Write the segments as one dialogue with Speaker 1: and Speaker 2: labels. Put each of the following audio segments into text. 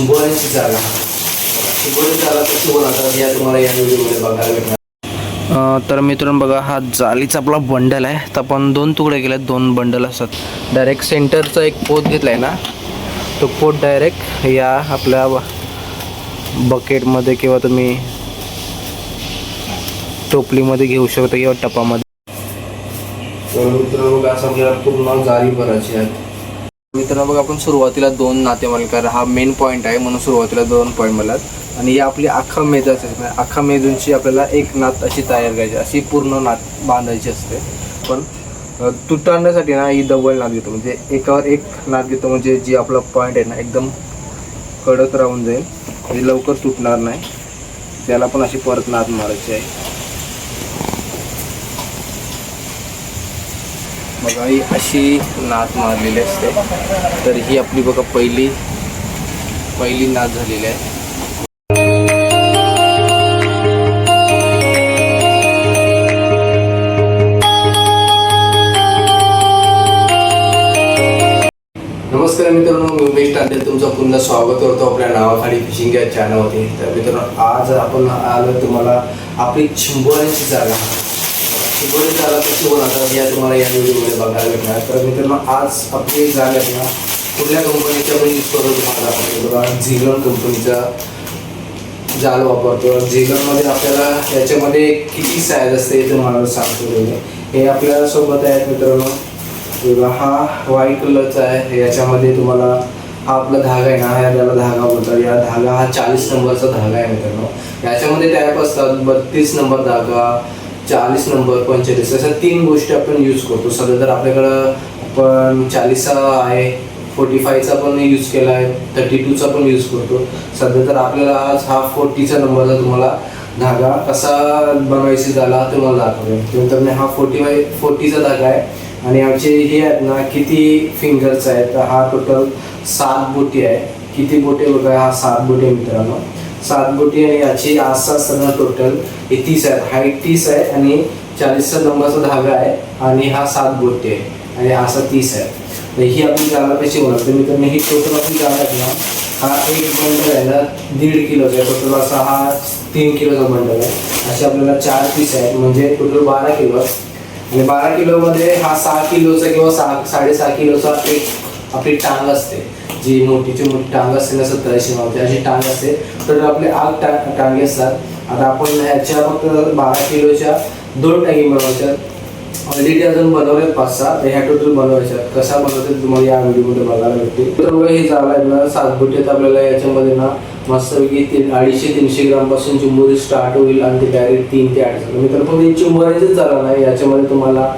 Speaker 1: चिंबोऱ्यांची जागा चिंबोऱ्यांची जागा कशी बनवतात या तुम्हाला या व्हिडिओमध्ये बघायला भेटणार तर मित्रांनो बघा हा जालीचा आपला बंडल आहे. तर आपण दोन तुकडे केले दोन बंडल असतात. डायरेक्ट सेंटरचा एक पोत घेतला आहे ना तो पोत डायरेक्ट या आपल्या बकेटमध्ये किंवा तुम्ही टोपलीमध्ये घेऊ शकता किंवा टपामध्ये. तर मित्रांनो बघा असं आपल्याला पूर्ण जाळी भरायची आहे. मित्रांनो बघा आपण सुरुवातीला दोन नाते हा मेन पॉईंट आहे म्हणून सुरुवातीला दोन पॉईंट मला आणि ही आपली अख्खा मेदाच असते म्हणजे अख्खा मेजूंची आपल्याला एक नात अशी तयार करायची अशी पूर्ण नात बांधायची असते. पण तुटाण्यासाठी ना ही डबल नात घेतो म्हणजे एकावर एक नात घेतो म्हणजे जी आपला पॉईंट आहे ना एकदम कडक राहून जाईल. म्हणजे लवकर तुटणार नाही. त्याला पण अशी परत नात मारायची आहे. बघा ही अशी नात मारलेली असते. तर ही आपली बघा पहिली पहिली नात झालेली आहे. नमस्कार मित्रांनो मी उमेश टांडे. तुमचं पुन्हा स्वागत करतो आपल्या नावाखाली फिशिंग या चॅनलवरती तर मित्रांनो आज आपण आलो तुम्हाला आपली चिंबोऱ्यांची जागा. चिंबोरी जागा कशी बनवतात या तुम्हाला या व्हिडिओमध्ये बघायला भेटणार. तर मित्रांनो आज आपली जागा ना कुठल्या कंपनीच्या पण यूज करू तुम्हाला दाखवतो बघा कंपनीचा जाल वापरतो झिलनमध्ये आपल्याला याच्यामध्ये किती साईज असते हे तुम्हाला सांगतो हे आपल्यासोबत आहेत मित्रांनो. बघा, हा व्हाईट कलरचा आहे. याच्यामध्ये तुम्हाला हा आपला धागा आहे ना याला धागा बोलतात. या धागा हा चाळीस नंबरचा धागा आहे मित्रांनो. याच्यामध्ये टॅप असतात बत्तीस नंबर धागा चाळीस नंबर पंचेचाळीस अशा तीन गोष्टी आपण यूज करतो. सध्या तर आपल्याकडं पण चाळीसचा आहे फोर्टी फायचा पण यूज केला आहे थर्टी टूचा पण यूज करतो. सध्या तर आपल्याला आज हा फोर्टीचा नंबरचा तुम्हाला धागा कसा बनवायचा झाला तुम्हाला दाखवतो नंतर मी हा फोर्टी फाय फोर्टीचा धागा आहे आणि आमचे हे आहेत ना किती फिंगर्स आहेत तर हा टोटल सात बोटी आहे. किती बोटे बघा हा सात बोटी मित्रांनो. सात बोटी आणि याची आसचा असताना टोटल हे तीस आहेत हाईट तीस आहे आणि चाळीसचा नंबरचा धागा आहे आणि हा सात बोटी आहे आणि असा तीस आहे. तर ही आपली जागा कशी बनवते? मित्रांनो ही टोटल आपली जागा आहे ना हा एक बंडल आहे ना दीड किलोचा आहे. टोटल असा हा तीन किलोचा बंडल आहे. असे आपल्याला चार पीस आहेत. म्हणजे टोटल बारा किलो. आणि बारा किलोमध्ये हा सहा किलोचा किंवा सहा साडेसहा किलोचा एक आपली टांग असते. जी मोठीची मोठी टांग असते ना सत्तर ऐंशी मावते अशी टांग असते. तर आपले आग टांग टांगे असतात. आता आपण ह्याच्या फक्त बारा किलोच्या दोन टांगी बनवायच्या. ऑलरेडी अजून बनवल्यात पाच सहा. तर ह्या टोटल बनवायच्या कसा बनवतात तुम्हाला या व्हिडिओमध्ये बघायला भेटते तर हे झालं आहे ना सात बुट्टीत आपल्याला याच्यामध्ये ना. मस्तपैकी तीन अडीचशे तीनशे ग्रामपासून चिंबोरी स्टार्ट होईल आणि ते डायरेक्ट तीन ते आठ मी तर फक्त चिंबोऱ्याचेच झाला नाही. याच्यामध्ये तुम्हाला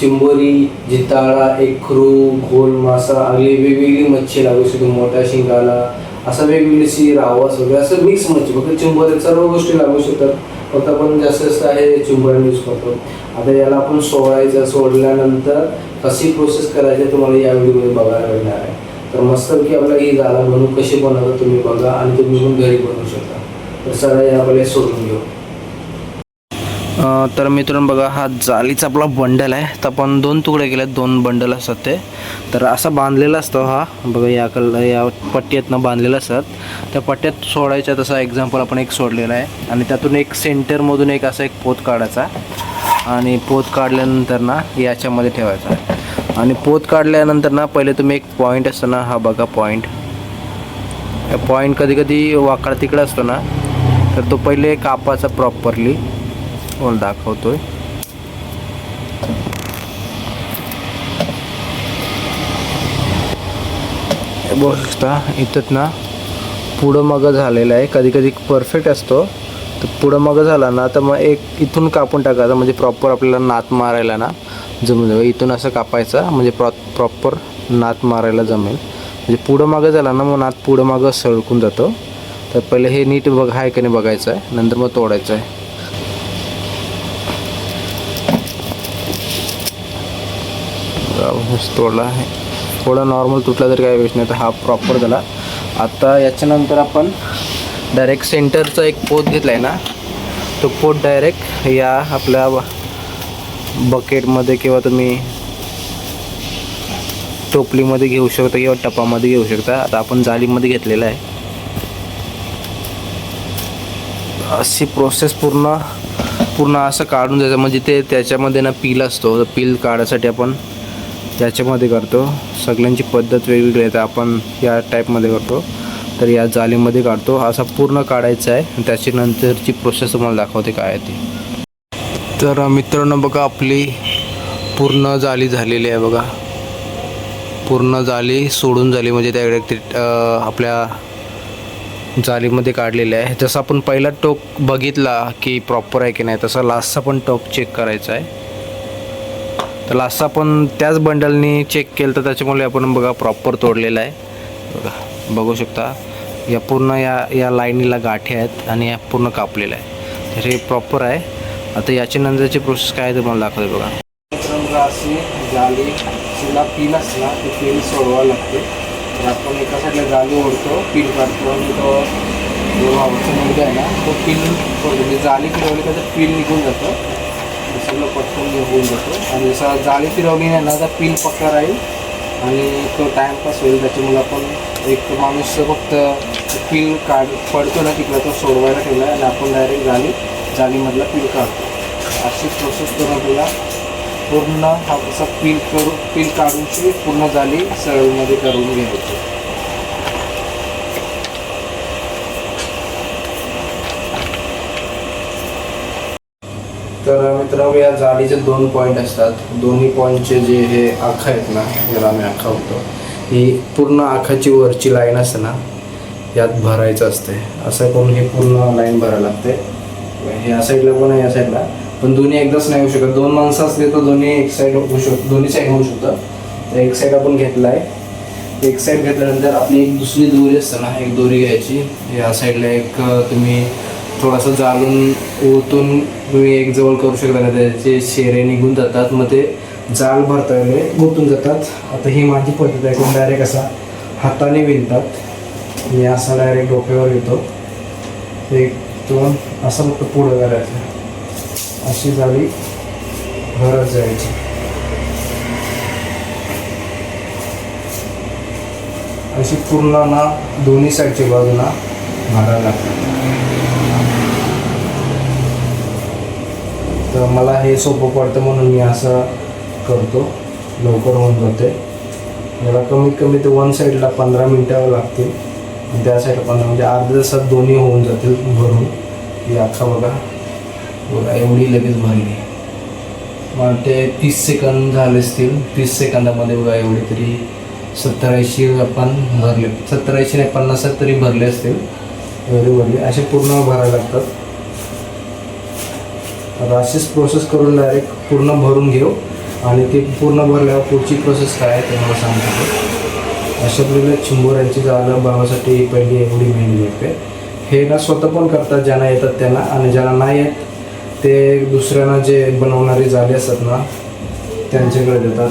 Speaker 1: चिंबोरी जिताळा एकरू घोल मासा आगळी वेगवेगळी मच्छी लागू शकते मोठ्या शिंगाला. असं वेगवेगळी सी रावस वगैरे असं मिक्स मच्छी. फक्त चिंबोरी सर्व गोष्टी लागू शकतात. फक्त आपण जास्त जास्त आहे चिंबोऱ्या यूज करतो. आता याला आपण सोडायचं सोडल्यानंतर कशी प्रोसेस करायची तुम्हाला या व्हिडिओमध्ये बघायला मिळणार आहे. तर मस्तपैकी आपला ही गाला म्हणून कशी बनवतात तुम्ही बघा आणि तुम्ही पण घरी बनवू शकता. तर सगळं या आपल्याला सोडून तर मित्रांनो बघा हा जालीचा आपला बंडल आहे. तर आपण दोन तुकडे केले दोन बंडल असतात ते. तर असा बांधलेला असतो हा. बघा या कल या पट्ट्यातनं बांधलेला असतात. त्या पट्ट्यात सोडायचा तसा एक्झाम्पल आपण एक सोडलेला आहे. आणि त्यातून एक सेंटरमधून एक असा एक पोत काढायचा. आणि पोत काढल्यानंतर ना याच्यामध्ये ठेवायचा. आणि पोत काढल्यानंतर ना पहिले तुम्ही एक पॉईंट असतो ना हा बघा पॉईंट पॉईंट कधी कधी वाकडा तिकडं असतो ना तर तो पहिले कापाचा प्रॉपरली तुम्हाला दाखवतोय बघू शकता इथं ना पुढं मग झालेलं आहे कधी कधी परफेक्ट असतो तर पुढं मग झाला ना तर मग एक इथून कापून टाकायचा म्हणजे प्रॉपर आपल्याला नात मारायला ना जमून इथून असं कापायचा म्हणजे प्रॉ प्रॉपर नात मारायला जमेल म्हणजे पुढं मागं झाला ना मग नात पुढं मागं सळकून जातो तर पहिले हे नीट बघ आहे का नाही बघायचं आहे नंतर मग तोडायचं आहे राहूस तोडला आहे. थोडा नॉर्मल तुटला तरी काही विषय नाही तर हा प्रॉपर झाला. आता याच्यानंतर आपण डायरेक्ट सेंटरचा एक पोत घेतला आहे ना तो पोत डायरेक्ट या आपल्या बकेटमध्ये किंवा तुम्ही टोपलीमध्ये घेऊ शकता किंवा टपामध्ये घेऊ शकता. आता आपण जालीमध्ये घेतलेला आहे. अशी प्रोसेस पूर्ण पूर्ण असं काढून जायचं. म्हणजे ते त्याच्यामध्ये ना पील असतो. पील काढायसाठी आपण त्याच्यामध्ये करतो. सगळ्यांची पद्धत वेगवेगळी आहे तर आपण या टाईपमध्ये करतो. तर या जालीमध्ये काढतो. असा पूर्ण काढायचा आहे आणि त्याची नंतरची प्रोसेस तुम्हाला दाखवते काय आहे ती. तर मित्रांनो बघा आपली पूर्ण जाली झालेली आहे बघा. पूर्ण जाली सोडून झाली म्हणजे त्याकडे आपल्या जालीमध्ये काढलेले आहे. जसं आपण पहिला टोक बघितला की प्रॉपर आहे की नाही तसा लास्टचा पण टोक चेक करायचा आहे. तर लास्टचा पण त्याच बंडलनी चेक केलं तर त्याच्यामुळे आपण बघा प्रॉपर तोडलेला आहे. बघा बघू शकता. या पूर्ण या या लाईनीला गाठी आहेत आणि या पूर्ण कापलेलं आहे. तर हे प्रॉपर आहे. आता याच्या नंतरची प्रोसेस काय आहे तुम्हाला दाखवते बघा. अशी जाली तिला पील ते सोडवावं लागते. तर आपण एका साईडला जाली ओढतो पिन काढतो आणि तो जो भावाचा मुलगा आहे ना तो पिन सोडतो. म्हणजे जाली फिरवली तर पिन निघून जातं. ते सगळं पटकन होऊन जातो. आणि जसं जाळी फिरवली नाही ना तर पील पक्का राहील. आणि तो टाईमपास होईल त्याच्यामुळे आपण एक माणूस फक्त पील काढ पडतो ना तिकडं तो सोडवायला ठेवला आणि आपण डायरेक्ट जाळी जाळीमधला पील काढतो. अशी प्रोसेस करून आपल्याला पूर्ण हा असा पिल करू पील काढूनची पूर्ण जाळी सरळमध्ये करून घ्यायची. तर मित्रांनो या जाळीचे दोन पॉईंट असतात. दोन्ही पॉईंटचे जे हे आखा आहेत ना याला आम्ही आखा होतो ही पूर्ण आखाची वरची लाईन असते ना यात भरायचं असते. असं करून ही पूर्ण लाईन भरायला लागते. हे या साईडला पण आहे या साईडला पण दोन्ही एकदाच नाही होऊ शकत. दोन माणसं असले तर दोन्ही एक साईड होऊ शकत दोन्ही साईड होऊ शकतं. तर एक साईड आपण घेतला आहे एक साईड घेतल्यानंतर आपली एक दुसरी दोरी असते ना एक दोरी घ्यायची. या साईडला एक तुम्ही थोडंसं जाळून ओतून तुम्ही एक जवळ करू शकता का? त्याचे शेरे निघून जातात. मग ते जाळ भरता वेळेला गुंतून जातात. आता ही माझी पद्धत आहे. कोण डायरेक्ट असा हाताने विणतात. मी असा डायरेक्ट डोक्यावर येतो एक दोन असं फक्त पुढं करायचं. अशी जाळी भरत जायची. अशी पूर्ण ना दोन्ही साईडच्या बाजूला भरायला लागतात. तर मला हे सोपं पडतं म्हणून मी असं करतो. लवकर होऊन जाते. याला कमीत कमी ते वन साईडला पंधरा मिनटं लागतील. त्या साईडला पंधरा म्हणजे अर्ध्या तासात दोन्ही होऊन जातील भरून. ही अख्खा बघा. बघा एवढी लगेच भरली मग ते तीस सेकंद झाले असतील. तीस सेकंदामध्ये बघा एवढी तरी सत्तर ऐंशी आपण भरले. सत्तर ऐंशी नाही पन्नास तरी भरले असतील. एवढे भरले. असे पूर्ण भरायला लागतात. आता अशीच प्रोसेस करून डायरेक्ट पूर्ण भरून घेऊ. आणि ते पूर्ण भरल्यावर पुढची प्रोसेस काय आहे ते मला सांगतो. अशा प्रकारे चिंबोऱ्यांची जागा बनवासाठी पहिली एवढी मेहनत घेते हे ना स्वतः पण करतात ज्यांना येतात त्यांना. आणि ज्यांना नाही येत ते दुसऱ्यांना जे बनवणारे जाळे असतात ना त्यांच्याकडे देतात.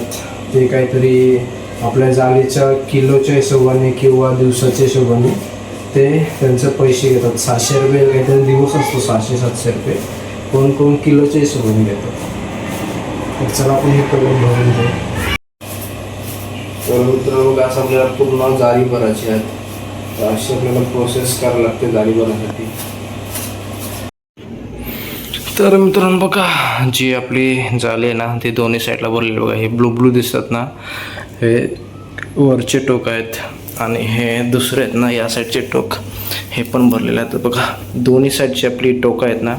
Speaker 1: ते काहीतरी आपल्या जाळीच्या किलोच्या हिशोबाने किंवा दिवसाच्या हिशोबाने ते त्यांचे पैसे घेतात. सहाशे रुपये काहीतरी दिवस असतो सहाशे सातशे रुपये. कोण कोण किलोच्या हिशोबाने घेतात तर चला आपण हे करून भरून घेऊ. तर मित्रांनो असं आपल्याला पूर्ण जाळी भरायची आहे. तर अशी आपल्याला प्रोसेस करावी लागते जाळी भरण्यासाठी. तर मित्रांनो बघा जी आपली जाळी आहे ना ती दोन्ही साईडला भरलेली बघा हे ब्लू ब्लू दिसतात ना हे वरचे टोक आहेत आणि हे दुसरे आहेत ना या साईडचे टोक. हे पण भरलेलं आहे तर बघा दोन्ही साईडची आपली टोकं आहेत ना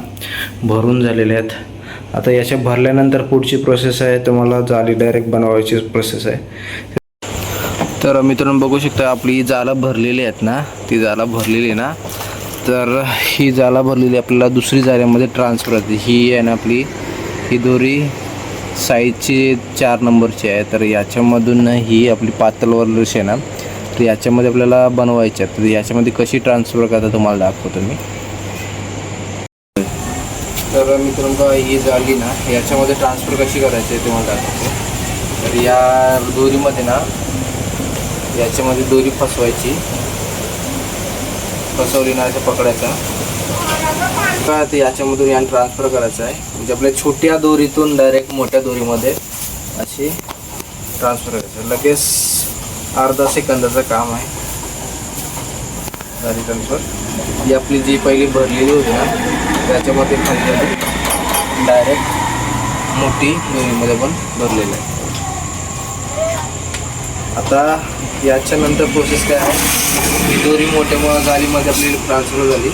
Speaker 1: भरून झालेले आहेत. आता याच्या भरल्यानंतर पुढची प्रोसेस आहे तुम्हाला जाळी डायरेक्ट बनवायची प्रोसेस आहे. तर मित्रांनो बघू शकता आपली जाळं भरलेली आहेत ना ती जाळं भरलेली आहे ना तर ही जाळं भरलेली आपल्याला दुसरी जाळ्यामध्ये ट्रान्सफर होते. ही आहे ना आपली ही दोरी साईजची चार नंबरची आहे. तर याच्यामधून ही आपली पातळवर आहे ना तर याच्यामध्ये आपल्याला बनवायच्या तर याच्यामध्ये कशी ट्रान्सफर करता तुम्हाला दाखवतो मी. तर मित्रांनो ही झाली ना याच्यामध्ये ट्रान्सफर कशी करायची आहे तुम्हाला दाखवतो. तर या दोरीमध्ये ना याच्यामध्ये दोरी फसवायची. फसवली ना असं पकडायचा. काय तर याच्यामधून यान ट्रान्सफर करायचं आहे. म्हणजे आपल्या छोट्या दोरीतून डायरेक्ट मोठ्या दोरीमध्ये अशी ट्रान्सफर करायचं लगेच अर्धा सेकंदाचं काम आहे. झाली ट्रान्सफर ही आपली जी पहिली भरलेली होती ना त्याच्यामध्ये खाली डायरेक्ट मोठी दोन्हीमध्ये पण भरलेलं आहे. आता याच्यानंतर प्रोसेस काय आहे? ही दोरी मोठ्या जाळीमध्ये आपली ट्रान्सफर झाली.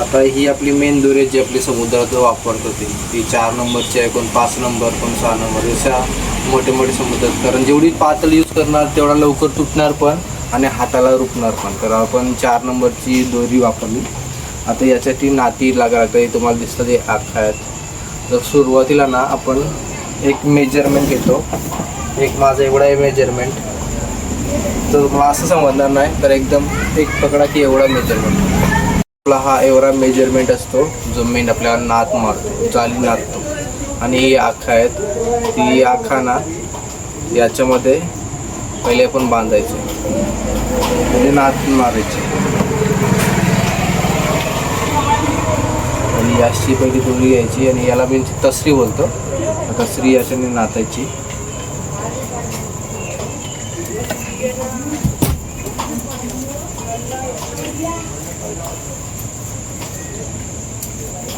Speaker 1: आता ही आपली मेन दोरी आहे जी आपली समुद्रात वापरत होती. ती चार नंबरची आहे कोण पाच नंबर कोण सहा नंबर अशा मोठे मोठे समुद्रात कारण जेवढी पातळ यूज करणार तेवढा लवकर तुटणार पण आणि हाताला रुपणार पण. तर आपण चार नंबरची दोरी वापरली. आता याच्यासाठी नाती लागणार लागतं तुम्हाला दिसतं ते आख तर सुरुवातीला ना आपण एक मेजरमेंट घेतो. एक माझा एवढा आहे मेजरमेंट तर मला असं समजणार नाही तर एकदम एक पकडा की एवढा मेजरमेंट आपला हा एवढा मेजरमेंट असतो जो मेन आपल्याला नात मारतो जाली नाचतो आणि ही आखा आहेत. ती आखा ना याच्यामध्ये पहिले आपण बांधायची. म्हणजे नात मारायची. आणि याची पहिली दोरी घ्यायची आणि याला मी तसरी बोलतो. तसरी याच्याने नाचायची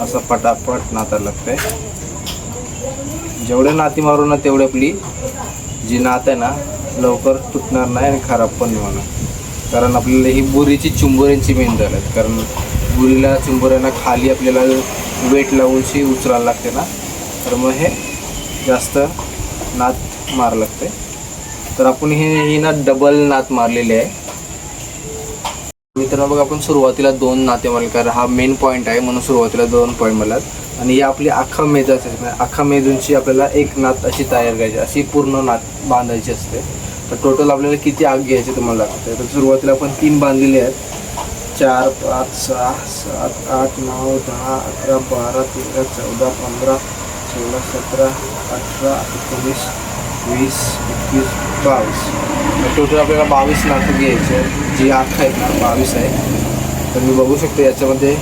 Speaker 1: असं पटापट नाता लागतंय. जेवढे नाती मारू ना तेवढी आपली जी नात आहे ना लवकर तुटणार नाही आणि खराब पण नाही होणार. कारण आपल्याला ही बुरीची चुंबोऱ्यांची मेन आहेत. कारण बुरीला चुंबोऱ्यांना खाली आपल्याला वेट लावूनशी उचलायला लागते ना. तर मग हे जास्त नात मार लागते. तर आपण हे ही ना डबल नात मारलेली आहे. मित्रांनो बघा आपण सुरुवातीला दोन नाते हा मेन पॉईंट आहे म्हणून सुरुवातीला दोन पॉईंट मला आणि ही आपली अख्खा मेजाच असते. म्हणजे अख्खा मेजूंची आपल्याला एक नात अशी तयार करायची अशी पूर्ण नात बांधायची असते. तर टोटल आपल्याला किती आग घ्यायची तुम्हाला लागते. तर सुरुवातीला आपण तीन बांधलेले आहेत. चार पाच सहा सात आठ नऊ दहा अकरा बारा तेरा चौदा पंधरा सोळा सतरा अठरा एकोणीस वीस एकवीस बावीस. टोटल आपल्याला बावीस नातं घ्यायचे आहेत. जी आख आहेत ना बावीस आहे. तर मी बघू शकतो याच्यामध्ये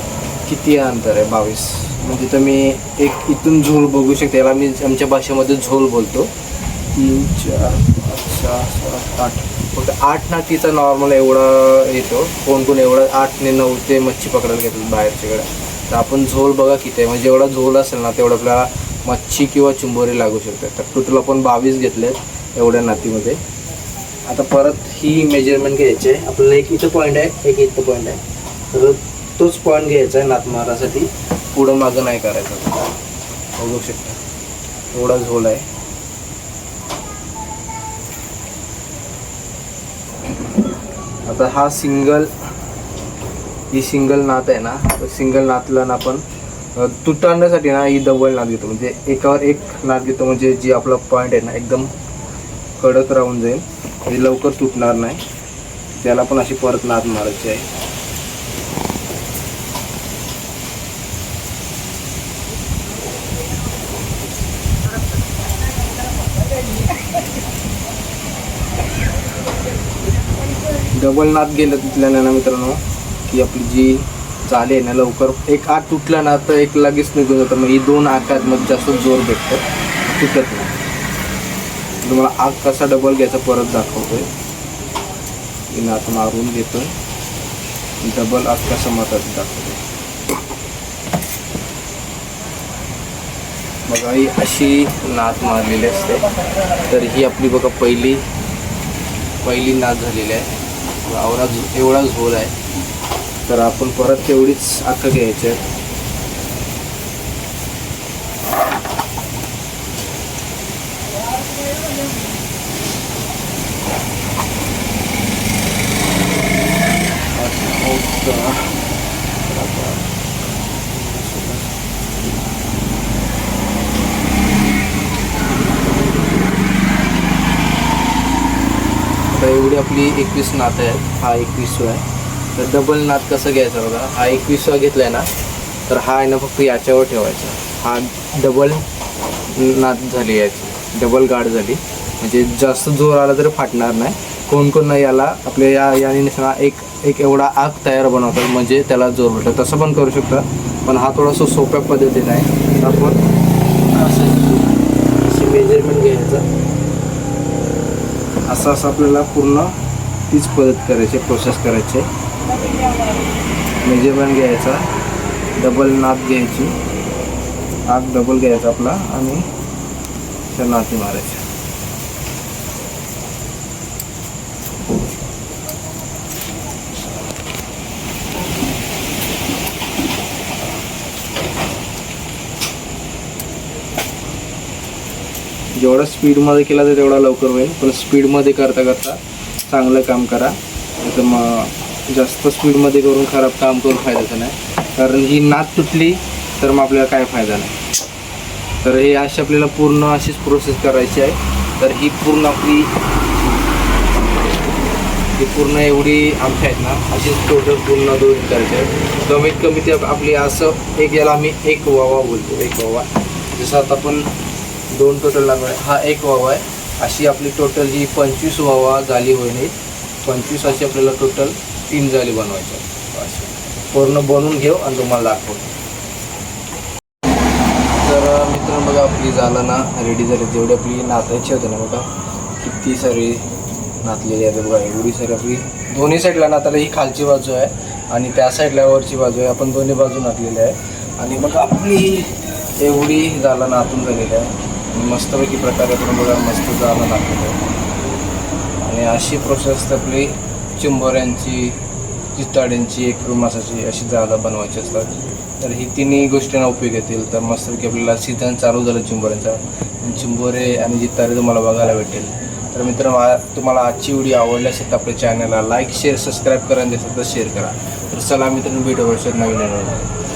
Speaker 1: किती अंतर आहे बावीस. म्हणजे तर मी एक इथून झोल बघू शकते. याला मी आमच्या भाषेमध्ये झोल बोलतो. तीन चार पाच सहा सात आठ. फक्त आठ नातीचा नॉर्मल एवढा येतो. कोण कोण एवढा आठ ने नऊ ते मच्छी पकडायला घेतात बाहेरच्याकडे. तर आपण झोल बघा किती आहे. म्हणजे जेवढा झोल असेल ना तेवढं आपल्याला मच्छी किंवा चिंबोरी लागू शकते तर टोटल आपण बावीस घेतलेत एवढ्या नातीमध्ये. आता परत ही मेजरमेंट घ्यायची आहे. आपल्याला एक इथं पॉईंट आहे एक इथं पॉईंट आहे. तर तोच पॉईंट घ्यायचा आहे नातमारासाठी पुढं मागं नाही करायचं. बघू शकता. एवढा झोल आहे. आता हा सिंगल ही सिंगल नात आहे ना सिंगल नातला ना आपण अ, ना ही डबल नात घेतो. म्हणजे एकावर एक नात घेतो म्हणजे जी आपला पॉईंट आहे ना एकदम कडक राहून जाईल. हे लवकर तुटणार नाही. त्याला पण अशी परत नाद मारायची आहे. डबल नाद गेलं तिथल्या ना मित्रांनो की आपली जी चाले आहे ना लवकर एक आठ तुटला ना तर एक लगेच निघून जातं. मग ही दोन आकात मग जास्त जोर भेटतं. तुटत नाही. तुम्हाला आग कसा डबल घ्यायचा परत दाखवतोय. ही नात मारून घेतोय. डबल आग कसा मारायचा दाखवतोय. बघा ही अशी नात मारलेली असते. तर ही आपली बघा पहिली पहिली नात झालेली आहे. एवढा झो- एवढा झोल आहे. तर आपण परत तेवढीच आखं घ्यायची आहे आता एवढी आपली एकवीस नात आहे हा एकवीसवा आहे. तर डबल नात कसं घ्यायचा बघा? हा एकवीसवा घेतला आहे ना तर हा आहे ना फक्त याच्यावर ठेवायचा. हा डबल नात झाली याची. डबल गाड झाली. म्हणजे जास्त जोर आला तरी फाटणार नाही. कोण कोण नाही याला आपल्या या याने एक एक एवढा आग तयार बनवतात म्हणजे त्याला जोर भेटतो. तसं पण करू शकता पण हा थोडासा सोप्या पद्धतीने आहे. आपण असं मेजरमेंट घ्यायचं. असं असं आपल्याला पूर्ण तीच पद्धत करायची प्रोसेस करायची. मेजरमेंट घ्यायचा डबल नाक घ्यायची. आग डबल घ्यायचा आपला आणि त्या नाती मारायची जेवढा स्पीडमध्ये केला तर तेवढा लवकर होईल. पण स्पीडमध्ये करता करता चांगलं काम करा. नाही तर मग जास्त स्पीडमध्ये करून खराब काम करून फायद्याचं नाही. कारण ही नात तुटली तर मग आपल्याला काय फायदा नाही. तर हे अशी आपल्याला पूर्ण अशीच प्रोसेस करायची आहे. तर ही पूर्ण आपली ही पूर्ण एवढी आमची आहेत ना अशीच टोटल पूर्ण दोन करायचे आहे कमीत कमी ते आपली असं एक याला आम्ही एक वावा बोलतो एक वावा. जसं आता आपण दोन टोटल लागणार. हा एक वावा आहे. अशी आपली टोटल ही पंचवीस वावा झाली होईल पंचवीस अशी आपल्याला टोटल तीन जाली बनवायच्या आहेत. अशी. पूर्ण बनवून घेऊ आणि तुम्हाला दाखवतो तर मित्रांनो बघा आपली झालं ना रेडी झाली. जेवढी आपली नाचायची होती ना बघा किती सारी नाचलेली आहे बघा एवढी सारी आपली. दोन्ही साईडला नाताला ही खालची बाजू आहे आणि त्या साईडला वरची बाजू आहे. आपण दोन्ही बाजू नाचलेली आहे. आणि मग आपली एवढी झालं नातून झालेली आहे. मस्तपैकी प्रकारे आपण बघा मस्त झालं नाचलेलं आहे. आणि अशी प्रोसेस आपली चिंबोऱ्यांची चित्ताड्यांची एक मासाची अशी जागा बनवायची असतात. तर ही तिन्ही गोष्टींना उपयोग येतील. तर मस्तपैकी आपल्याला सीझन चालू झालं चिंबोऱ्यांचा. चिंबोरे आणि जित्तारे तुम्हाला बघायला भेटेल. तर मित्रांनो तुम्हाला आजची व्हिडिओ आवडली असेल तर आपल्या चॅनलला लाईक शेअर सबस्क्राईब करा आणि तर शेअर करा. तर चला मित्रांनो भेटू वर्षात नवीन नवीन.